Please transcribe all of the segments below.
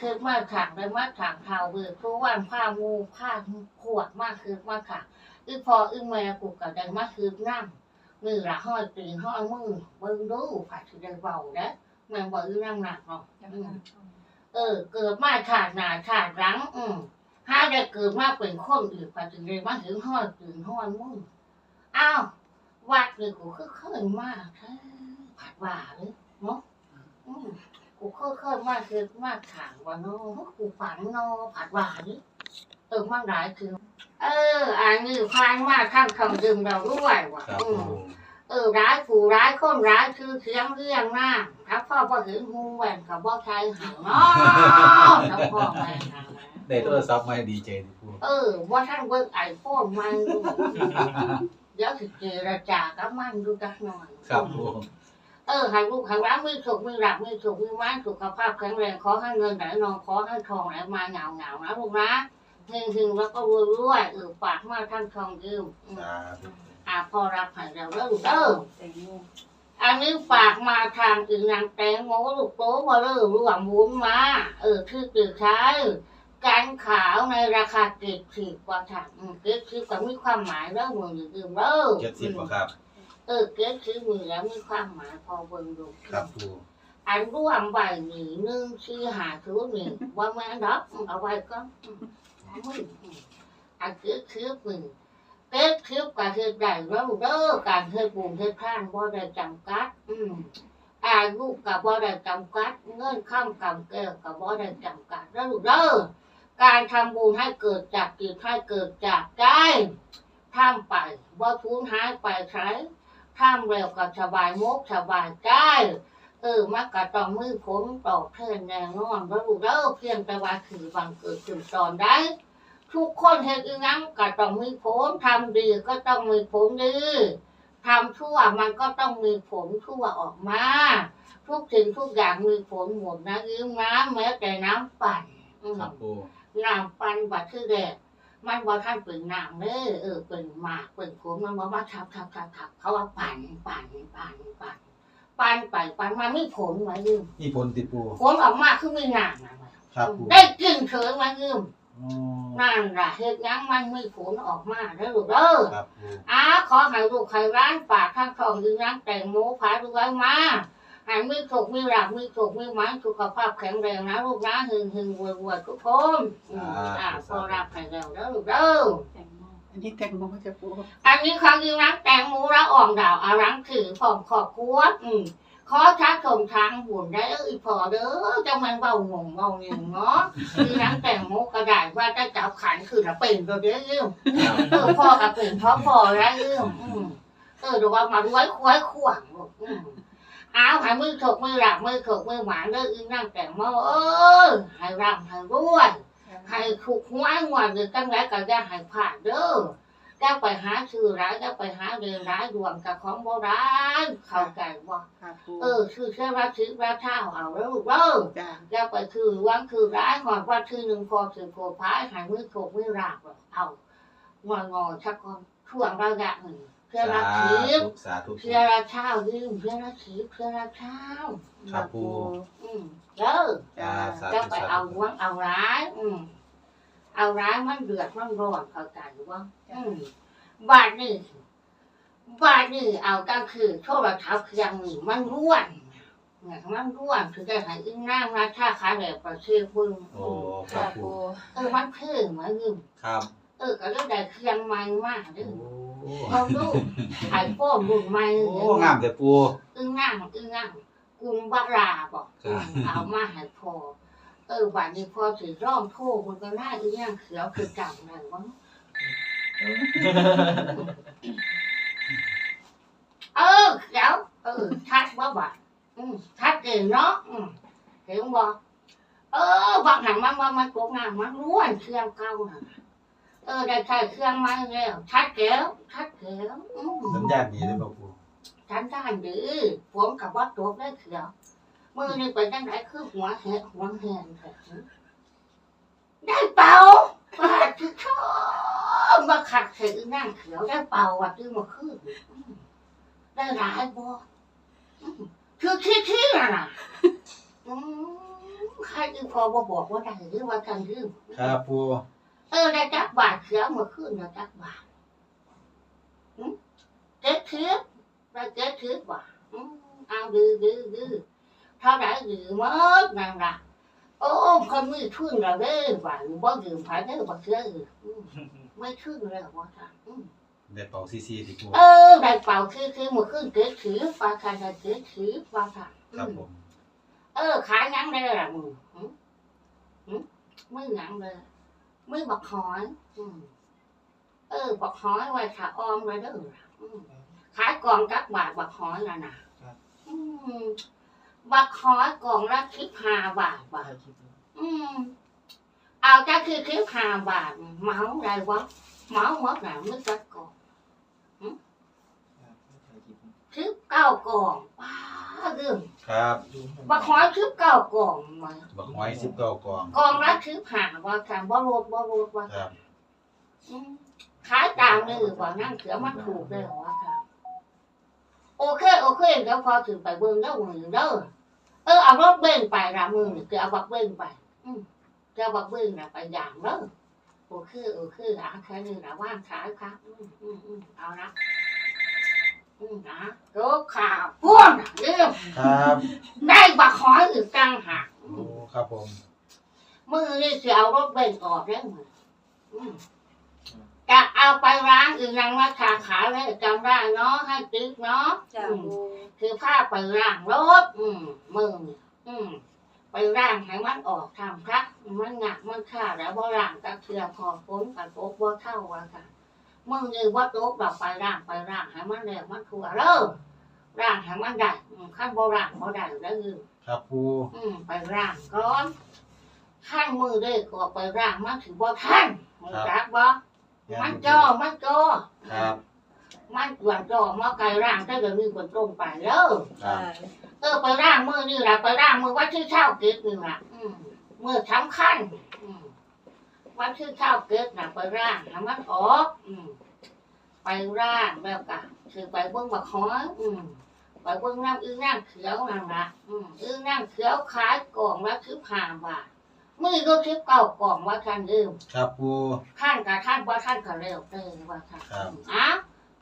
คือมาขังเลยมาขังเท้าเบือทุกวันผ้างูผ้าขวดมากคือมาขังอึพออึแม่กูกับได้มาคือน้ำมือละห้อยตีนห้อยมือเบิ่งดูผัดสิได้เบาเด้อแม่งบ่อึน้ำหนักเนาะอืมเออ เกิดมาขาดหนาขาดหลัง อืมถ้าได้เกิดมาเป็นคนอื่นผัดสิได้มาถึงห้อยตีนห้อยมืออ้าววัดนี่กูคือเคยมากแท้ผัดว่าเลยเนาะอืม กูเคยเคยมาคือมาถางว่าโน้กูฝันโนผัดหวานเออมั่งหลายคือ เอออันนี้พานมาข้างคำดึงเราด้วยว่ะครับอืปูมเออร้ายผู้ร้ายคนร้ายคือเสียงเรียงหน้าถ้าพ่อพอเห็นหูแหวนกับบ่ใครหางเนาะถ้าพ่อแม่หางนะ ได้โทรศัพท์มาดีใจดิปูเออว่าท่านเบิ่งไอโฟนมันดูเดี๋ยวสิเจรจากับมันดูจักหน่อยครับปู เออให้ลูกให้ร้านมีสุขมีหลักมีสุขมีม้านสุขภาพแข็งแรงขอให้เงินไหลนองขอให้ทองไหลมาเหงาเหงานะลูกนะเฮงเฮงแล้วก็รวยรวยเออฝากมาท่านทองยืมอืมสาธุอ่าพอรับให้เราแล้วลูกเอออันนี้ฝากมาทางอีนางแตงโมลูกโตมาเริ่มรวมวุ้นมา เออคือตื่นใช้การขาวในราคาเก็บสิบกว่าถังอืมเก็บสิบก็มีความหมายเริ่มมือดื่มเริ่มเจ็ดสิบกว่าครับ เออเก็บสิบมือแล้วมีความหมายพอเบิ่งดูครับปูอันร่วมใบหนีหนึ่งชื่อหาถือหนึ่งว่าแม่นดอกเอาไว้ก็อันคือคือมือเก็บคือการเฮ็ดได้แล้วเด้อการเฮ็ดบุญเฮ็ดทานบ่ได้จำกัด อืมอายุกับบ่ได้จำกัด เงินข้ามกำแก้วกับบ่ได้จำกัดแล้วเด้อการทำบุญให้เกิดจากจิตให้เกิดจากใจทำไปบ่ทุนหายไปใช้ ทำแล้วก็สบายมกสบายใจเออมันก็ต้องมือผมตอบแทนแน่นอนแล้วลูกเด้อเพียงแต่ว่าคือบังเกิดขึ้นตอนได้ทุกคนเห็นอีนังก็ต้องมีผลทำดีก็ต้องมีผลดีทำชั่วมันก็ต้องมีผลชั่วออกมา ทุกสิ่งทุกอย่างมีผลหมดนะยืมน้ำแม้แต่น้ำปั่นอืมครับปูน้ำปั่นบัดคือแดด มันว่าท่านเป็นน้ำเด้อเออเป็นหมากเป็นผลมันว่ามาทับทับทับทับเขาว่าปั่นปั่นปั่นปั่นปั่นไปปั่นมาไม่ผลมายืมนี่ผลติดปูผลออกมาคือไม่น้ำนะครับปูได้กินเฉยมายืมอ๋อนั่นล่ะเหตุยังมันไม่ผลออกมาแล้วลูกเด้อครับปูอ้าขอให้ลูกให้ร้านปากข้างทองยืนยันแต่งโมผาดูไว้มา ให้มีสุขมีหลักมีสุขมีหมายสุขภาพแข็งแรงนะลูกนะหึงหึงรวยรวยทุกคนอืมอ่าพอรับให้แล้วแล้วลูกเด้ออันนี้แตงโมจะปูอันนี้ความยืนยันแต่งโมละอ่องดาวอารังถือของขอบครัวอืมขอชักชมทางบุญได้เอ้ยพอเด้อจะมันเบาหงงเบาหนึ่งเนาะยืนยันแต่งโมกระดาษว่าจะจับขันคือจะเป็นตัวเดียวยืมเออพ่อกับเป็นพ่อพ่อแล้วเรื่องอืมเออเดี๋ยวว่ามาด้วยควายขวางลูกอืม อ้าวให้มือถกมือหลับมือถกมือหวานเด้ออีนั่งแต่งเมาเออให้รำให้รวยให้ถูกหวยงวดหรือตั้งแต่ก็จะให้ผ่านเด้อจะไปหาชื่อร้ายจะไปหาเรียนร้ายดวงกับของโบราณเข้าใจบ่ค่ะปูเออชื่อเชื่อว่าชื่อว่าเท่าเอาแล้วลูกเด้อจ้าจะไปคือวันคือร้ายหอดว่าคือหนึ่งพอถือโผพายหายมือโขกมือรากเอางองอชักก่อนช่วงระยะหนึ่ง เพื่อสารักชีธุพสาธุเพื่อรักเช้ายืมเพื่อรักชีพเพื่อรักเช้าครับปูอืมเด้อจ้าสาจะธุไปสาเอาธุวังเอาร้าย อืมเอาร้ายมันเดือดมันร้อนเข้าใจว่าอืมบาทนี่บาทนี่เอาก็คือโทรศัพท์เครื่องนี่มันร่วนเนี่ยมันร่วนคือได้หายอึ้งนั่งนะถ้าขาแบบประเชื่อพึ่งโอ้ครับปูเออมันเพิ่งมายืมครับ เออก็เรื่องได้เครื่องใหม่มากเด้โอ้ อเอาดูไอโฟนรุ่นใหม่โอ้งามแต่ปูอึ้งนั่งอึ้งนั่งกุมบาราบอกครับเอามาให้พอเออวันนี้พอถือร่องโทษมันก็น่าอึ้งนั่งเขียวคือจังเลยวะเออเขียวเออชัดบ่บ่ะอืมชัดเจนเนาะอืมเห็นบ่เออบางหันมันมันมันกบน้ำมันล้วนเครื่องเก่าน่ะ เออได้ใช้เครื่องมาแล้วชัดแก้วชัดแก้วอืมสัญญาณดีเลยป่ะปูฉันด้านดื้อผมกับว่าตัวได้เขียวมือนี่เป็นจังไรคือหัวแหะหัวแหงแท้ได้เป่าว่าที่ชอบมาขัดเสียนั่งเขียวได้เป่าว่าที่มาขึ้นอืมได้หลายบ่อืมคือที่ที่น่ะนะอืมใครคือพอบ่บอกว่าได้หรือว่ากันลืมครับปู เออได้จักบาทเสือเมื่อคืนได้จักบาทหึเจ็ดเทือกได้เจ็ดเทือกว่ะอืมเอาดื้อดื้อดื้อเท่าไหร่ดื้อหมดนั่นล่ะโอ้คนมือทุนเราเด้อว่าบ่ดื่มไผเด้อบ่เชื่ออืออืมไม่ทุนแล้วว่าค่ะอืมได้เป่าซีซีที่ปูเออได้เป่าคือคือเมื่อคืนเจ็ดเทือกว่าค่ะได้เจ็ดเทือกว่าค่ะอืครับมผมเออขายหยังได้ล่ะมึงหึหึมือหยังเลย มือบักหอยอืมเออ บักหอยไว้ขาออมไว้เด้อล่ะอืมขายกล่องกักบาทบักหอยน่ะนะอืมบักหอยกล่องละคิดห้าบาทบาทอืมเอาจ้าคือคิดห้าบาทเหมาได้วะเหมาหมดน่ะมือจักกล่อง คิดเก้ากล่องว้าเรื่องครับบักหอยคิดเก้ากล่องมาบักหอยสิบเก้ากองกองละถือผ่าว่าค่ะบ่รดบ่รดว่าครับอืมขายตามเลยว่านั่งเสือมันถูกเลยว่าค่ะโอเคโอเคเดี๋ยวพอถึงไปเบิ่งเด้อมือเด้อเออเอารถเบ้งไปละมือนี่คือเอาบักเบ้งไป อืมจะเอาบักเบ้งน่ะไปอย่างเด้อโอเคโอเคอะแค่นี้นะว่างขายครับ อืมอืมอืมเอานะอืม นะโตข่าวพ่วงเรื่องครับได้บักหออีกตั้งหากโอ้ครับผมมือนี่จะเอารถเบนออกได้ไหมอืมจะเอาไปร้านอื่นยังว่าขาขาเลยจำได้เนาะให้ติ๊กเนาะคือผ้าไปร่างรถอืมมืออืมไปร่างให้มันออกทำครับมันหนักมันขาแล้วบ่ร่างก็เทือพอพ้นกันโต๊ะบ่เท่าว่าค่ะ มือนี่ว่าโต๊ะแบบไปร่างไปร่างให้มันแรงมันถั่วเด้อร่างให้มันได้อืมขั้นบ่ร่างบ่ได้แล้วคือครับปูอืมไปร่างก่อนขั้นมือเลยก็ไปร่างมันถือว่าท่านมึงจักบ่มันจอมันจอครับมันกวนจอมาไกลร่างถ้าเกิดมีคนตรงไปเด้อครับเออไปร่างมือนี่แหละไปร่างมือวัดที่เช่าเกิดนี่แหละอืมมือสำคัญอืม วัดที่เช่าเกิดน่ะไปร่างให้มันออกอืมไปร่างแล้วก็คือไปเบิ่งบักหอยอืมไปเบิ่งน้ำอื้อน้ำเขียวนั่นละอืมอื้อน้ำเขียวขายกล่องละสิบห้าบาทมือก็สิบเก้ากล่องว่าท่านเดิมครับปูท่านกับท่านว่าท่านก็เร็วเติมว่าท่านครับอะ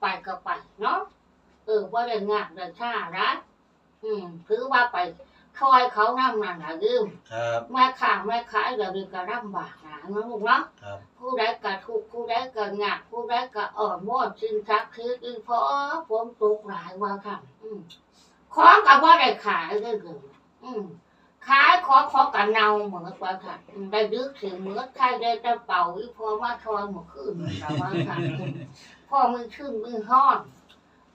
ไปก็ไปเนาะเออว่าได้งานได้ชาละอืมถือว่าไป คอยเขานำนั่นละลืมครับแม่ข้างแม่ขายเดี๋ยวนี้ก็ลำบากนะเนาะลูกเนาะครับผู้ใดก็ทุกข์ผู้ใดก็งากผู้ใดก็อ่อนวอนชินชักคืออีพอผมตกหลายว่าค่ะอืมของกับว่าได้ขายเลยเกินอืมขายของของกันเนาเหมือนว่าค่ะอืมได้ดึกถึงเมื่อใครได้จะเป่าอีพอมาทอนหมดขึ้นแต่ว่าค่ะอืมพ่อมือชื่นมือห้อน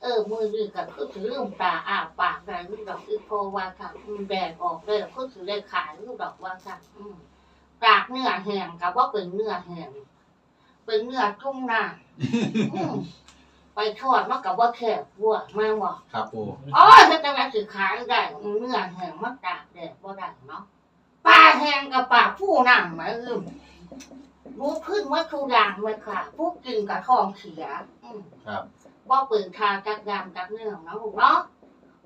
เออมือดีกับคือถือลืมตาอาปากได้ลูกดอกอีพอว่าค่ะอืมแดดออกเลยคือถือได้ขายลูกดอกว่าค่ะอืมกากเนื้อแห้งกับว่าเป็นเนื้อแห้งเป็นเนื้อทุ่งนาอืมไปทอดมันกับว่าแคบวัวมาบอก ครับปูอ๋อถ้าจะมาถือขายได้เนื้อแห้งมันตากแดดบ่ได้เนาะปลาแห้งกับปลาผู้นั่งไหมอืมรู้พื้นว่าทุกอย่างเลยค่ะ ผู้กินกับทองเสียอืมครับ ว่าปืนทาจักยามจักเนื้อเนาะลูกเนาะ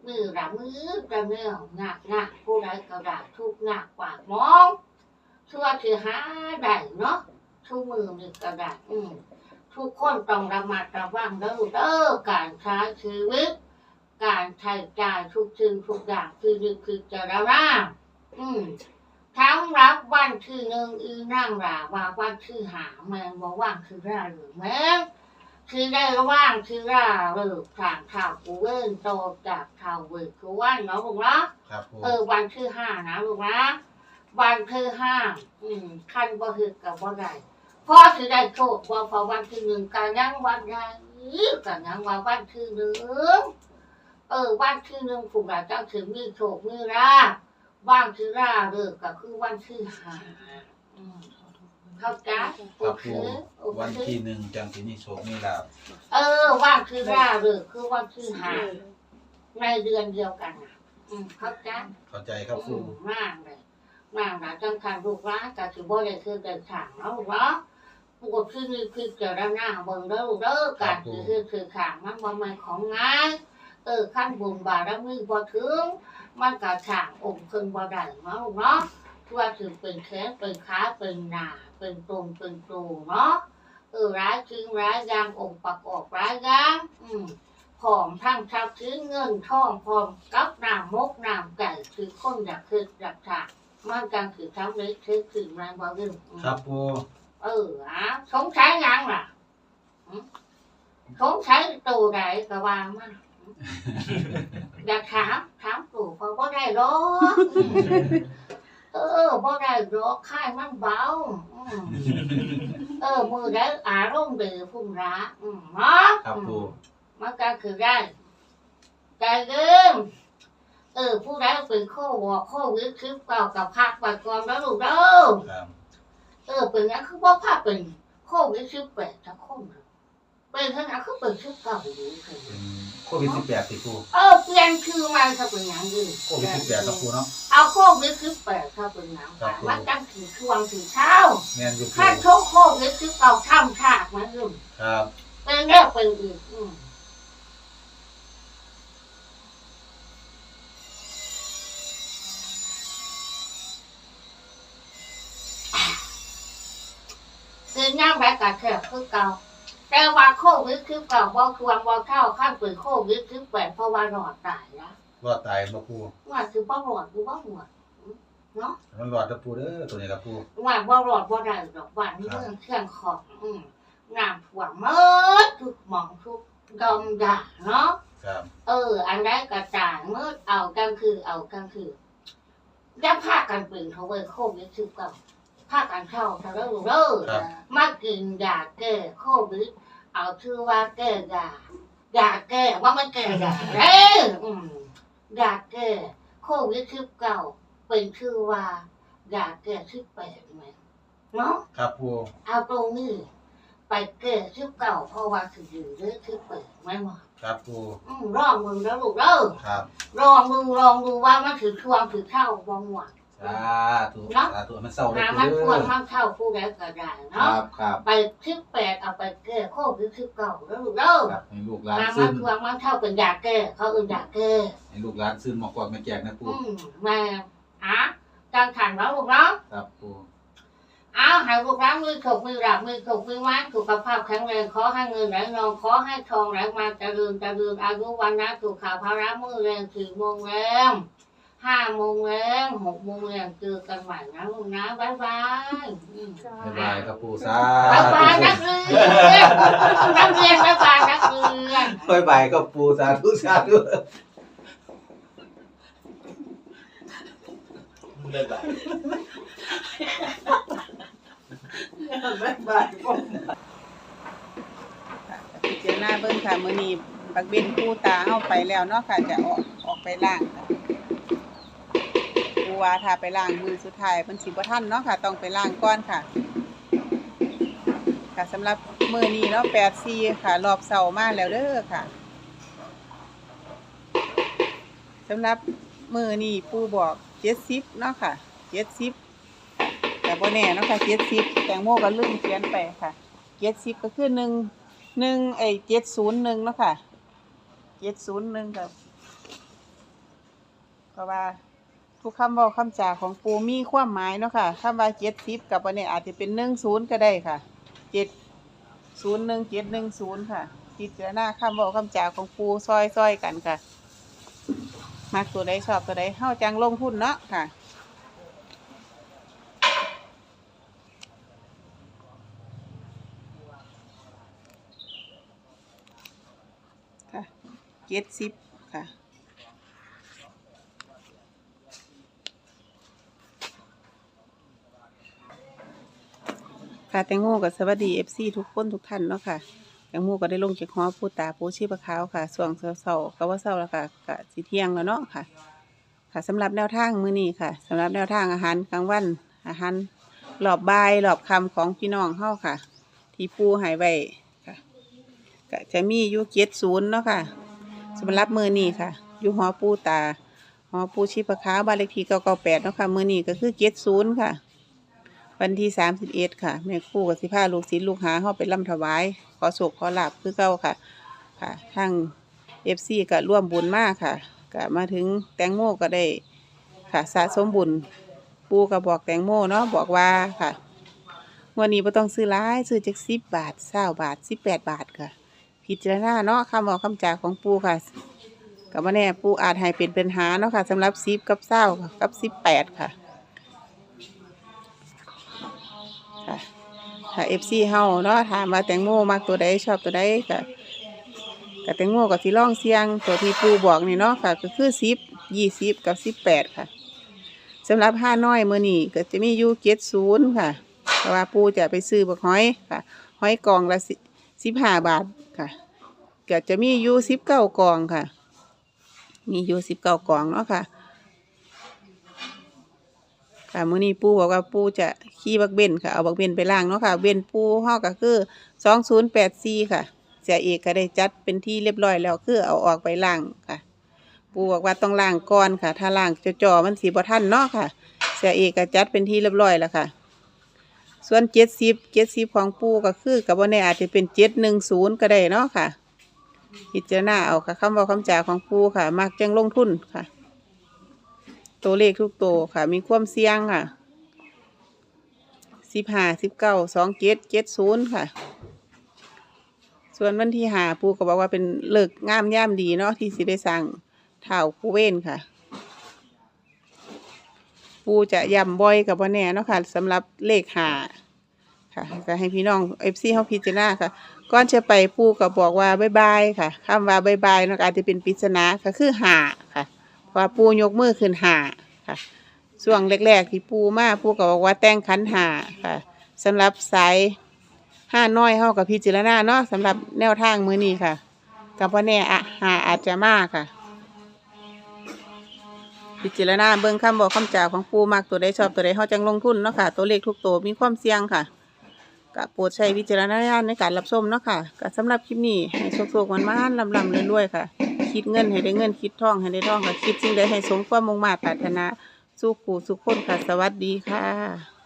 มือละมือกระเนื้อหนักหนักผู้ใดกระดาษทุกหนักปามองชั่วคือหาได้เนาะทุกมือมีกระดาษอืมทุกคนต้องระมัดระวังเด้อเด้อการใช้ชีวิต การใช้จ่ายทุกสิ่งทุกอย่างคือนึกคือจะระนาอืมทั้งรับวันที่หนึ่งอีนั่งราว่าวันที่หาแมงบอกว่างคือราหรือแมง คือได้ว่างคือร่าเลิกทางข่าวกูเว้นโตจากข่าวเวิร์คือว่านเนาะลูกเนาะครับปูเออวันที่ห้านะลูกนะวันที่ห้าอืมคันบ่ฮึกกับบ่ได้พอสิได้โชคว่าพอวันที่หนึ่งกันยังวันใดกันยังว่าวันที่หนึ่งเออวันที่หนึ่งผูกหลานเจ้าถึงมีโชคมีราบว่างที่ร่าเลิกก็คือวันที่ห้าอืม เข้าใจโอครับเคปูโอวันเคที่หนึ่งจังที่นี่โชคนี่ลาบเออ ว่างคือร่าเริกคือวันคือหาในเดือนเดียวกันน่ะอืมเข้าใจ เข้าใจครับอืปูมมากเลยมากนะจังคันลูกร้านกับถือบ่ได้คือเดินทางเนาะลูกเนาะปกตินี่คือเจรหน้าเบิ่งเด้อลูกเด้อการคือคือคือขางมันบ่แม่นของง่ายเออขั้นบุญบารมีบ่ถึง มันก็ฉางองค์เพิ่นบ่ได้เนาะลูกเนาะว่าถือเป็นแขนเป็นขาเป็นหน้า เป็นตรงเป็นตูเนาะเออร้ายจริงร้ายอยางองค์ประกอบร้ายอยางอืมผอมทั้งชักซื้อเงินทองพร้อมกับน้ำมกน้ำไก่คือคนอยากคืออยากถากมันกันคือทำเล็กคือคือแรงบ่ลืมอืมครับปูเอออะสงสัยยังล่ะหึสงสัยตัวใดก็ว่ามาอยากถามถามตู่เพราะว่าได้หรอกอืม เออบ่ได้หรอกค่ายมันเบาอืมเออ มือได้อารมณ์ดีพุ่งรักอืมเนาะครับปูมันก็คือได้ใจเดิมเออ ผู้ใดเป็นโควอโควิดคือเก่ากับพักไปก่อนแล้วลูกเด้อครับเออเป็นงั้นคือว่าภาพเป็นโควิดสิบแปดทั้งคนเลย เป็นขนาดคือเป็นสิบเก้าอยู่เลยเป็นโควิดสิบแปดติปูเออเปลี่ยนคือมันถ้าเป็นอย่างอื่นโควิดสิบแปดครับปูเนาะเอาโควิดสิบแปดถ้าเป็นอย่างครับมันตั้งถึงช่วงถึงเช้าแม่นอยู่ปูถ้าโชคโควิดสิบเก้าทำฉากมันอื่นครับเป็นเรื่องเป็นอื่นอืมคือน้ำแบกกระแทกคือเก่า แต่ว่าโควิดคือเก่าบ่ควรบ่เข้าขั้นเป็นโควิดคือแปดเพราะว่าหลอดตายนะรอดตายบ่ปูว่าคือบ่หลอดคือบ่หลอดเนาะมันรอดครับปูเด้อตัวนี้ครับปูว่าบ่หลอดบ่ได้ดอกว่าเรื่องเครื่องของอืมน้ำท่วมหมดทุกหม่องทุกดอมดาเนาะครับเออ อันใดกระจายเมื่อเอากันคือเอากันคืออย่าพากันเป็นเขาเว้ยโควิดคือเก่า พากันเข้าทะเลเด้อครับมากินยาแก้โควิดเอาชื่อว่าแก้ยายาแก้ว่ามันแก้ยาเด้ออืมยาแก้โควิดสิบเก้าเป็นชื่อว่ายาแก้สิบแปดไหมเนาะครับปูเอาตรงนี้ไปแก้สิบเก้าเพราะว่าคืออยู่เรื่องสิบแปดไม่หมดครับปูอืมลองมึงแล้วลูกเด้อครับ ลองดูลองดูว่ามันถือช่วงถือเข้าบ่หวด สาธุสาธุมันเศร้าเลยหาปูมันเด้ควรอมันเข้าผู้ใดก็ได้คเนาะรับครับไปสิบแปดเอาไปแก้โควิดสิบเก้าแล้วลูกเด้อครับให้ลูกหลานมาซึมามทวงมาเข้าเป็นยาแก้เขาเอื่นยาแก้ให้ลูกหลานซึมหมอกกวักมาแจกนะปูอืมแม่อะจังขันแล้วลูกเนาะ ครับปูเอาให้ลูกร้านมือถกมือหลับมือถกมือมัดสุขภาพแข็งแรงขอให้เงินไหลนองขอให้ทองไหลมาเจริญเจริญอายุวันนะสุขาภาระมือแรงสี่โมงแรง ห้าโมงแรงหกโมงแรงเจอกันใหม่นะลูกนะบ๊ายบายอืม บ๊ายบายครับปูสาบ๊ายธุบายนักเรียนนักเรียนบ๊ายบายนักเรียนบ๊ายบายครับปูสาธุสาธุบ๊ายบายบ๊ายบายพ่อพิจารณาเบิ่งค่ะมื้อนี้บักเบนผู้ตาเฮาไปแล้วเนาะค่ะจะออกออกไปล้างค่ะผู้ ว่าถ้าไปล้างมือสุดท้ายเพิ่นสิบ่ทันเนาะค่ะ ต้องไปล้างก่อนค่ะ ค่ะสำหรับมือนี้เนาะ84ค่ะ รอบเสาร์มาแล้วเด้อค่ะสำหรับมือนี้ปูบอก70เนาะค่ะ70แต่บ่แน่เนาะค่ะเจ็ดสิบแตงโมก็ลืมเขียนไปค่ะเจ็ดสิบก็คือหนึ่งหนึ่งไอ้เจ็ดศูนย์หนึ่งเนาะค่ะเจ็ดศูนย์หนึ่งกับเพราะว่า ทุกคำเว่าคำจาของปูมีความหมายเนาะค่ะคำว่าเจ็ดสิบกับวันนี้อาจจะเป็นหนึ่งศูนย์ก็ได้ค่ะเจ็ดศูนย์หนึ่งเจ็ดหนึ่งศูนย์ค่ะพิจรณาคำเว่าคำจาของปูซอยซอยกันค่ะมักตัวใดชอบตัวใดเข้าจังลงทุนเนาะค่ะเจ็ดสิบค่ะ ค่ะแตงโมกับสวัสดีเอฟซีทุกคนทุกท่านเนาะค่ะแตงโมก็ได้ลงจากหอผู้ตาผู้ชีพขาวค่ะส่วงเสาๆก็ว่าเสาแล้วค่ะกะสิเที่ยงแล้วเนาะค่ะ ค่ะสำหรับแนวทางมื้อนี้ค่ะสำหรับแนวทางอาหารกลางวันอาหารหลอบบายหลอบคำของพี่น้องเฮาค่ะ ที่ปูหายไว้ค่ะก็จะมียูเจ็ดศูนย์เนาะค่ะสำหรับมือนี้ค่ะอยู่หอปูตาหอปูชีพขาวบ้านเลขที่เก้าเก้าแปดเนาะค่ะมือนี้ก็คือเจ็ดศูนย์ค่ะ วันที่สามสิบเอ็ดค่ะ แม่คู่กับสิพาลูกศิษย์ลูกหาเข้าไปร่ำถวาย ขอโศกขอลาบคือเก้าค่ะ ค่ะทั้งเอฟซีก็ร่วมบุญมากค่ะก็มาถึงแตงโมก็ได้ค่ะสะสมบุญปูก็บอกแตงโมเนาะบอกว่าค่ะงวันนี้บ่ต้องซื้อหลายซื้อจักสิบบาทเศร้าบาทสิบแปดบาทค่ะ พิจารณาเนาะคำบอกคำจาของปูค่ะกับว่าแน่ปูอาจให้เป็นปัญหาเนาะค่ะสำหรับสิบกับเศร้ากับสิบแปดค่ะ ถ้าเอฟซีเฮาเนาะถามว่าแตงโมมากตัวใดชอบตัวใดก็กับแตงโมกับสีร่องเสียง ตัวที่ปูบอกนี่เนาะค่ะ ก็คือสิบยี่สิบกับสิบแปดค่ะสำหรับห้าน้อยมือนี่ก็จะมียูเจ็ดศูนย์ค่ะเพราะว่าปูจะไปซื้อบักหอยค่ะหอยกองละสิบห้าบาทค่ะก็จะมียูสิบเก้ากองค่ะ มียูสิบเก้ากองเนาะค่ะ ค่ะมื้อนี้ปูบอกว่าปูจะขี่บักเบนค่ะเอาบักเบนไปล่างเนาะค่ะ เบนปูเฮาก็คือสองศูนย์แปดสี่ค่ะเสียเอกก็ได้จัดเป็นที่เรียบร้อยแล้วคือเอาออกไปล่างค่ะ ปูบอกว่าต้องล่างก่อนค่ะ ถ้าล่างจ่อๆมันสีบ่ทันเนาะค่ะ เสียเอกก็จัดเป็นที่เรียบร้อยแล้วค่ะ ส่วนเจ็ดสิบเจ็ดสิบของปูก็คือกับว่าในอาจจะเป็นเจ็ดหนึ่งศูนย์ก็ได้เนาะค่ะพิจารณาเอาค่ะคำว่าคำจ่าของปูค่ะ มักจังลงทุนค่ะ ตัวเลขทุกตัวค่ะ มีความเสี่ยงค่ะสิบห้าสิบเก้าสองเจ็ดเจ็ดศูนย์ค่ะ ส่วนวันที่หาปูก็บอกว่าเป็นเลิกงามย่ามดีเนาะที่สิได้สั่งเท่าคูเว้นค่ะ ปูจะย้ำบ่อยกับว่าแน่เนาะค่ะสำหรับเลขหาค่ะก็ให้พี่น้องเอฟซีเขาพิจารณาค่ะก่อนจะไปปูก็บอกว่าบายบายค่ะคำว่าบายบายเนาะอาจจะเป็นปริศนาก็คือหาค่ะ ว่าปูยกมือขึ้นหาค่ะช่วงแรกๆที่ปูมาปูก็บอกว่าแต่งขันหาค่ะสำหรับสายห้าน้อยเฮากับพิจารณาเนาะสำหรับแนวทางมือนี้ค่ะกับว่าแน่อะหาอาจจะมากค่ะ พิจารณาเบิ่งคำบอกคำจ่าของปูมากตัวใดชอบตัวใดเฮาจังลงทุนเนาะค่ะ ตัวเลขทุกตัวมีความเสี่ยงค่ะก็โปรดใช้วิจารณญาณในการรับชมเนาะค่ะก็สำหรับคลิปนี้ให้โชคๆมันๆลำๆรวยๆค่ะ คิดเงินให้ได้เงินคิดทองให้ได้ทองค่ะคิดสิ่งใดให้สมความมุ่งมา่ปรารถนา สู้ขู่สุขคนค่ะ สวัสดีค่ะ